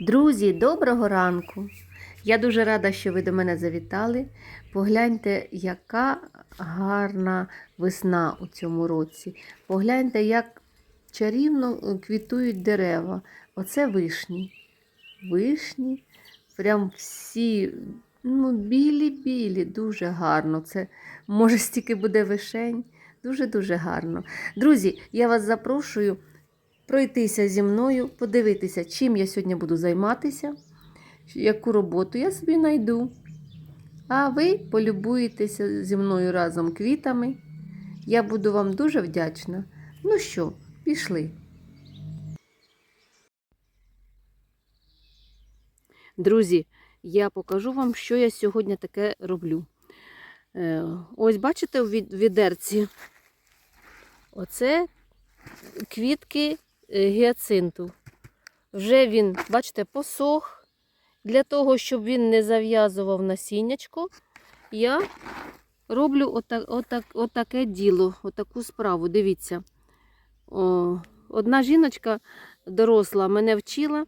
Друзі, доброго ранку! Я дуже рада, що ви до мене завітали. Погляньте, яка гарна весна у цьому році. Погляньте, як чарівно квітують дерева. Оце вишні. Вишні, прям всі ну, білі-білі, дуже гарно. Це може стільки буде вишень. Дуже-дуже гарно. Друзі, я вас запрошую пройтися зі мною, подивитися, чим я сьогодні буду займатися, яку роботу я собі знайду. А ви полюбуєтеся зі мною разом квітами. Я буду вам дуже вдячна. Ну що, пішли. Друзі, я покажу вам, що я сьогодні таке роблю. Е, Ось бачите у відерці? Оце квітки гіацинту. Вже він, бачите, посох. Для того, щоб він не зав'язував насіннячко, я роблю отак, отак, отаке діло, отаку справу. Дивіться. О, одна жіночка доросла мене вчила.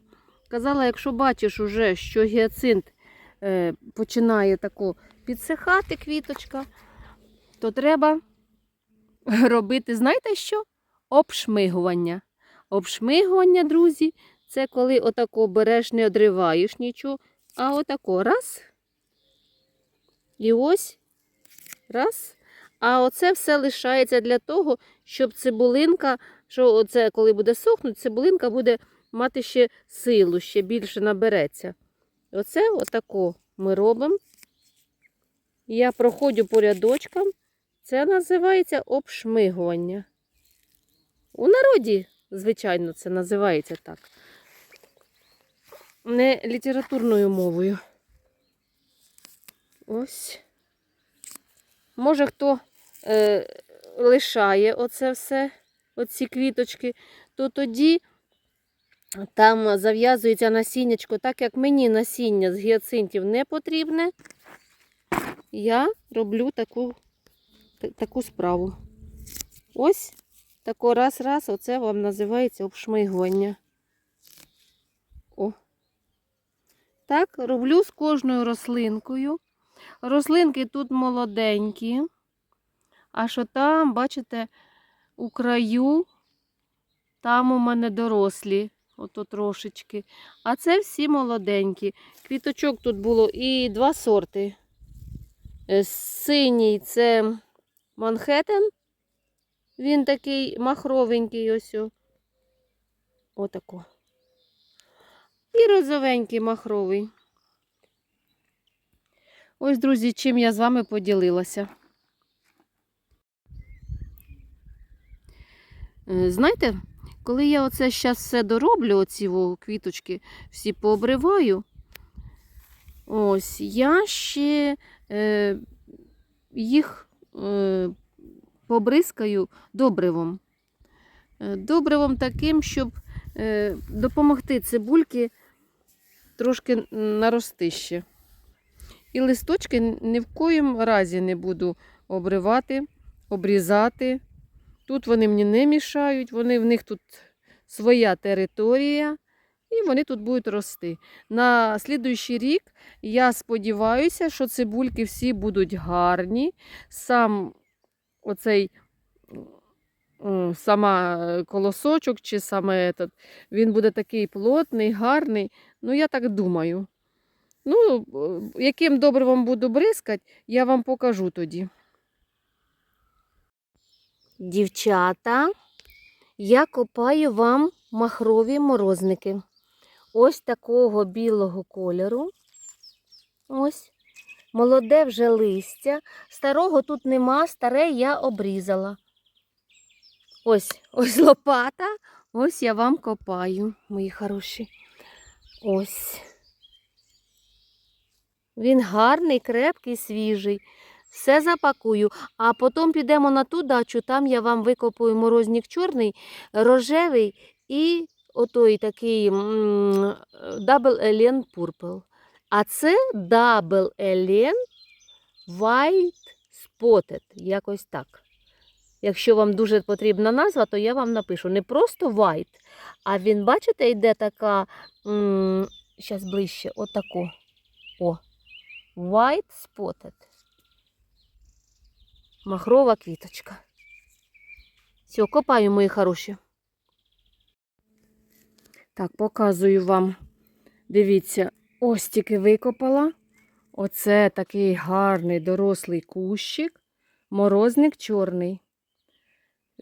Казала, якщо бачиш уже, що гіацинт е, починає тако підсихати квіточка, то треба робити, знаєте що? Обшмигування. Обшмигування, друзі, це коли отако береш, не одриваєш нічого, а отако раз. І ось раз. А оце все лишається для того, щоб цибулинка, що оце, коли буде сохнути, цибулинка буде мати ще силу, ще більше набереться. Оце отако ми робимо. Я проходжу по рядочкам. Це називається обшмигування. У народі, звичайно, це називається так. Не літературною мовою. Ось. Може, хто е, лишає оце все, оці квіточки, то тоді там зав'язується насіннячко, так як мені насіння з гіацинтів не потрібне, я роблю таку, таку справу. Ось тако раз-раз, оце вам називається обшмигування. О. Так, роблю з кожною рослинкою. Рослинки тут молоденькі. А що там, бачите, у краю, там у мене дорослі, ото трошечки. А це всі молоденькі. Квіточок тут було і два сорти. Е, Синій це Манхеттен. Він такий махровенький ось. Отако. І розовенький махровий. Ось, друзі, чим я з вами поділилася. Е, Знаєте, коли я оце зараз все дороблю, оці квіточки всі пообриваю, ось я ще е, їх е, побризкаю добривом. Е, Добривом таким, щоб е, допомогти цибульки трошки нарости ще. І листочки ні в коїм разі не буду обривати, обрізати. Тут вони мені не мішають, вони, в них тут своя територія, і вони тут будуть рости. На слідуючий рік я сподіваюся, що цибульки всі будуть гарні. Сам оцей сама е, колосочок чи саме этот, він буде такий плотний, гарний. Ну, я так думаю. Ну, е, яким добривом буду бризкати, я вам покажу тоді. Дівчата, я копаю вам махрові морозники. Ось такого білого кольору. Ось. Молоде вже листя. Старого тут нема, старе я обрізала. Ось, ось лопата. Ось я вам копаю, мої хороші. Ось. Він гарний, крепкий, свіжий. Все запакую, а потім підемо на ту дачу, там я вам викопаю морозник чорний, рожевий і отой такий Double Alien Purple. А це Double Alien White Spotted, якось так. Якщо вам дуже потрібна назва, то я вам напишу. Не просто white, а він, бачите, йде така зараз ближче, отако. О. White spotted. Махрова квіточка. Все, копаю, мої хороші. Так, показую вам. Дивіться, ось тільки викопала. Оце такий гарний дорослий кущик. Морозник чорний.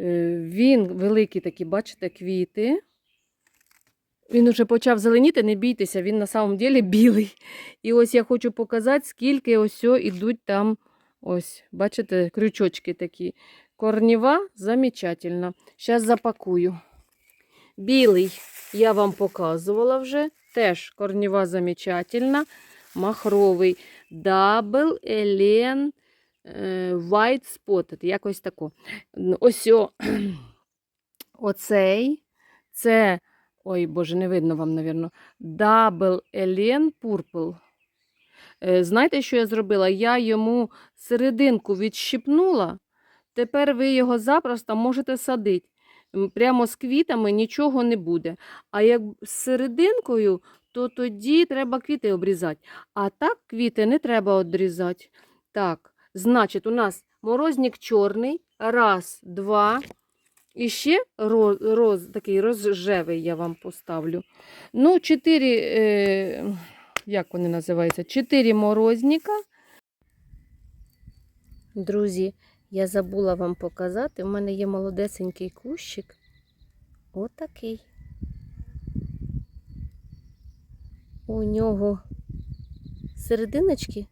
Е, Він великий такий, бачите, квіти. Він уже почав зеленіти, не бійтеся, він на самом деле білий. І ось я хочу показати, скільки ось ідуть там, ось, бачите, крючочки такі. Корніва замечательно. Зараз запакую. Білий я вам показувала вже. Теж корніва замечательна. Махровий. Double Elen е, White Spotted. Якось тако. Ось о, оцей. Це, ой, боже, не видно вам, навірно. Double Elen Purple. Е, Знаєте, що я зробила? Я йому серединку відщипнула. Тепер ви його запросто можете садити. Прямо з квітами нічого не буде. А як з серединкою, то тоді треба квіти обрізати. А так квіти не треба обрізати. Так, значить, у нас морозник чорний. Раз, два. І ще роз, роз, такий розжевий я вам поставлю. Ну, чотири, е, як вони називаються? Чотири морозника. Друзі, я забула вам показати. У мене є молодесенький кущик. Отакий. У нього серединочки,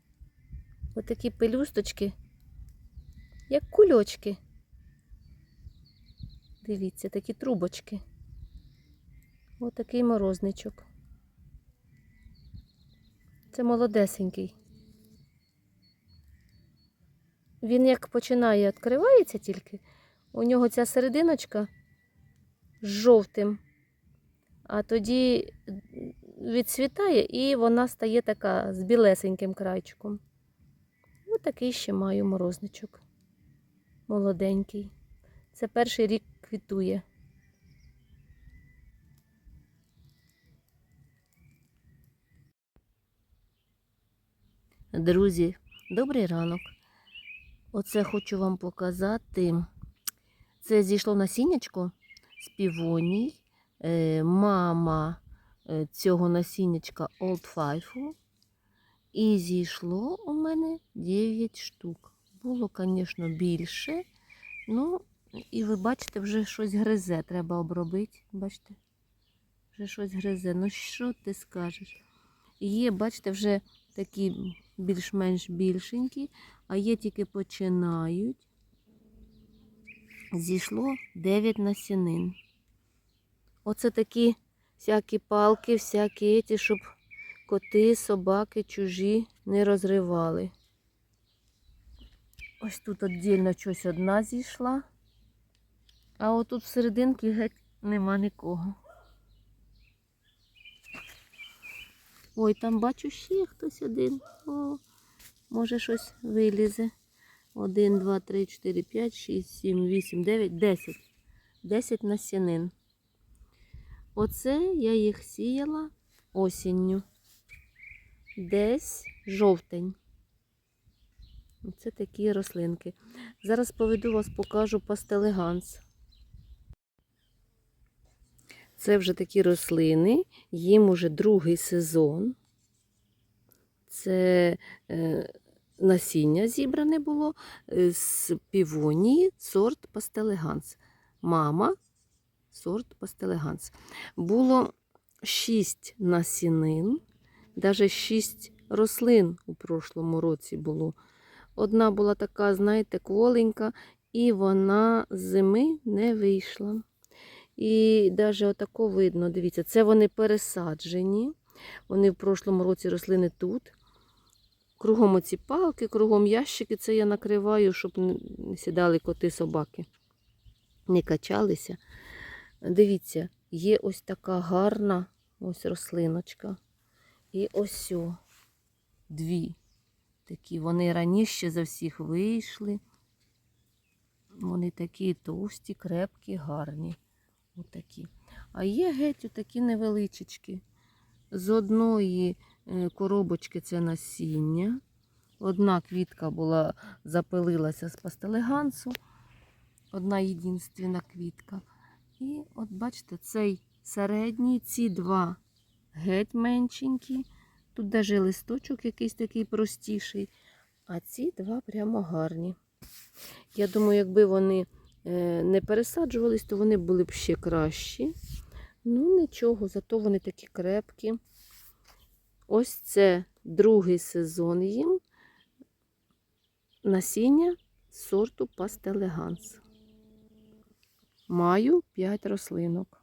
отакі пелюсточки, як кульочки. Дивіться, такі трубочки. Отакий морозничок. Це молодесенький. Він як починає відкривається тільки, у нього ця серединочка з жовтим, а тоді відцвітає і вона стає така з білесеньким крайчиком. Ось такий ще маю морозничок. Молоденький. Це перший рік квітує. Друзі, добрий ранок. Оце хочу вам показати. Це зійшло насіннячко з півоній. Е, Мама е, цього насіннячка Old Five. І зійшло у мене 9 штук. Було, звісно, більше. Ну, і ви бачите, вже щось гризе. Треба обробити. Бачите? Вже щось гризе. Ну, що ти скажеш? Є, бачите, вже такі більш-менш більшенькі, а є тільки починають. Зійшло 9 насінин. Оце такі всякі палки, всякі ті, щоб коти, собаки чужі не розривали. Ось тут віддільно щось одна зійшла, а отут всерединки геть нема нікого. Ой, там бачу ще хтось один. О, може щось вилізе. Один, два, три, чотири, п'ять, шість, сім, вісім, дев'ять, десять. Десять насінин. Оце я їх сіяла осінню. Десь жовтень. Оце такі рослинки. Зараз поведу вас, покажу пастелеганс. Це вже такі рослини, їм уже другий сезон. Це е, насіння зібране було е, з півонії сорт пастелеганс. Мама сорт пастелеганс. Було шість насінин, навіть шість рослин у прошлому році було. Одна була така, знаєте, кволенька, і вона з зими не вийшла. І навіть отако видно, дивіться, це вони пересаджені. Вони в прошлому році росли не тут. Кругом оці палки, кругом ящики, це я накриваю, щоб не сідали коти собаки, не качалися. Дивіться, є ось така гарна ось рослиночка. І ось о, дві. Такі вони раніше за всіх вийшли. Вони такі товсті, крепкі, гарні. Отакі. А є геть отакі невеличечки. з одної е, коробочки це насіння. Одна квітка була, запилилася з пастелегансу. Одна єдинственна квітка. І от бачите, цей середній, ці два геть меншенькі. Тут даже листочок якийсь такий простіший. А ці два прямо гарні. Я думаю, якби вони не пересаджувались, то вони були б ще кращі. Ну, нічого, зато вони такі крепкі. Ось це другий сезон їм. Насіння сорту Пастелеганс. Маю 5 рослинок.